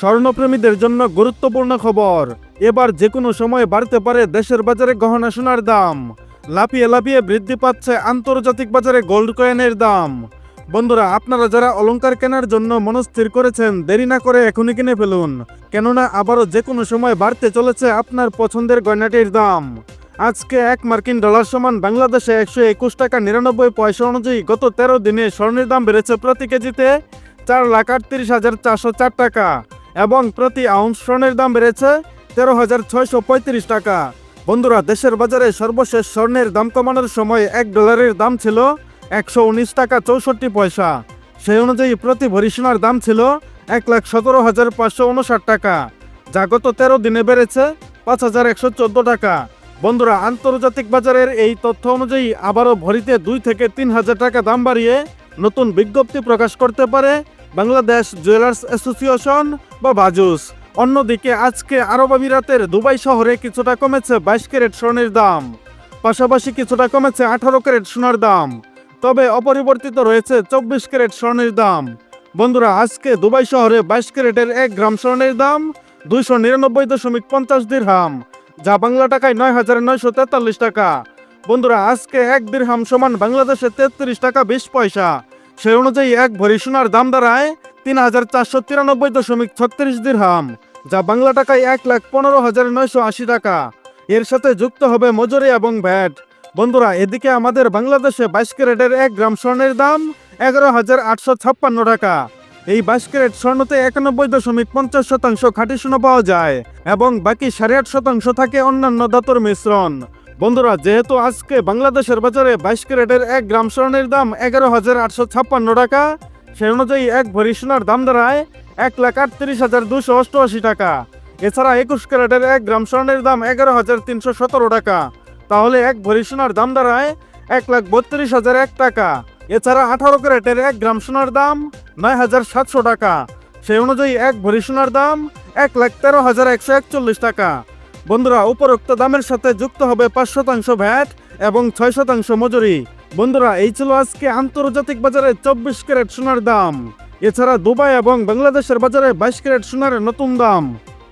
স্বর্ণপ্রেমীদের জন্য গুরুত্বপূর্ণ খবর। এবার যে কোনো সময় বাড়তে পারে দেশের বাজারে গহনা সোনার দাম। লাফিয়ে লাফিয়ে বৃদ্ধি পাচ্ছে আন্তর্জাতিক বাজারে গোল্ড কয়েনের দাম। বন্ধুরা, আপনারা যারা অলংকার কেনার জন্য মনস্থির করেছেন, দেরি না করে এখনই কিনে ফেলুন। কেননা, আবারও যে কোনো সময় বাড়তে চলেছে আপনার পছন্দের গয়নাটির দাম। আজকে এক মার্কিন ডলার সমান বাংলাদেশে একশো একুশ টাকা নিরানব্বই পয়সা অনুযায়ী গত তেরো দিনে স্বর্ণের দাম বেড়েছে প্রতি কেজিতে চার লাখ আটত্রিশ হাজার চারশো চার টাকা। এবং প্রতি আউন্স স্বর্ণের দাম বেড়েছে তেরো হাজার ছয়শো পঁয়ত্রিশ টাকা। বন্ধুরা, দেশের বাজারে সর্বশেষ স্বর্ণের দাম কমানোর সময় এক ডলারের দাম ছিল একশো উনিশ টাকা চৌষট্টি পয়সা। সেই অনুযায়ী প্রতি ভরি সোনার দাম ছিল এক লাখ সতেরো হাজার পাঁচশো উনষাট টাকা। যা গত তেরো দিনে বেড়েছে পাঁচ হাজার একশো চোদ্দ টাকা। বন্ধুরা, আন্তর্জাতিক বাজারের এই তথ্য অনুযায়ী আবারও ভরিতে দুই থেকে তিন হাজার টাকা দাম বাড়িয়ে নতুন বিজ্ঞপ্তি প্রকাশ করতে পারে বাংলাদেশ জুয়েলার্স অ্যাসোসিয়েশন বা বাজুস। অন্যদিকে আজকে আরব আমিরাতের দুবাই শহরে কিছুটা কমেছে বাইশ ক্যারেট স্বর্ণের দাম। পাশাপাশি কিছুটা কমেছে আঠারো ক্যারেট সোনার দাম। তবে অপরিবর্তিত রয়েছে চব্বিশ ক্যারেট স্বর্ণের দাম। বন্ধুরা, আজকে দুবাই শহরে বাইশ ক্যারেটের এক গ্রাম স্বর্ণের দাম দুইশো নিরানব্বই দশমিক পঞ্চাশ দিরহাম, যা বাংলা টাকায় নয় হাজার নয়শো তেতাল্লিশ টাকা। বন্ধুরা, আজকে এক দিরহাম সমান বাংলাদেশে তেত্রিশ টাকা বিশ পয়সা। সেই অনুযায়ী এক ভরি সোনার দাম দাঁড়ায় তিন হাজার চারশো তিরানব্বই দশমিক ছত্রিশ দিরহাম, যা বাংলা টাকায় এক লাখ পনেরো হাজার নয়শো আশি টাকা। এর সাথে যুক্ত হবে মজুরি এবং ভ্যাট। বন্ধুরা, এদিকে আমাদের বাংলাদেশে বাইশ ক্যারেটের এক গ্রাম স্বর্ণের দাম এগারো হাজার আটশো ছাপ্পান্ন টাকা। এই বাইশ ক্যারেট স্বর্ণতে একানব্বই দশমিক পঞ্চাশ শতাংশ খাঁটি সোনা পাওয়া যায় এবং বাকি সাড়ে আট শতাংশ থাকে অন্যান্য ধাতুর মিশ্রণ। বন্ধুরা, যেহেতু আজকে বাংলাদেশের বাজারে বাইশ ক্যারেটের এক গ্রাম স্বর্ণের দাম এগারো হাজার আটশো ছাপ্পান্ন টাকা সেই অনুযায়ী এক ভরি সোনার দাম দাঁড়ায় এক লাখ আটত্রিশ হাজার দুশো অষ্টআশি টাকা। এছাড়া একুশ ক্যারেটের এক গ্রাম স্বর্ণের দাম এগারো হাজার তিনশো সতেরো টাকা। তাহলে এক ভরি সোনার দাম দাঁড়ায় এক লাখ বত্রিশ হাজার এক টাকা। এছাড়া আঠারো ক্যারেটের এক গ্রাম সোনার দাম নয় হাজার সাতশো টাকা। সেই অনুযায়ী এক ভরি সোনার দাম এক লাখ তেরো হাজার একশো একচল্লিশ টাকা। বন্ধুরা, উপরোক্ত দামের সাথে যুক্ত হবে পাঁচ শতাংশ ভ্যাট এবং ছয় শতাংশ মজুরি। বন্ধুরা, এই ছিল আজকে আন্তর্জাতিক বাজারে চব্বিশ ক্যারেট সোনার দাম। এছাড়া দুবাই এবং বাংলাদেশের বাজারে বাইশ ক্যারেট সোনার নতুন দাম।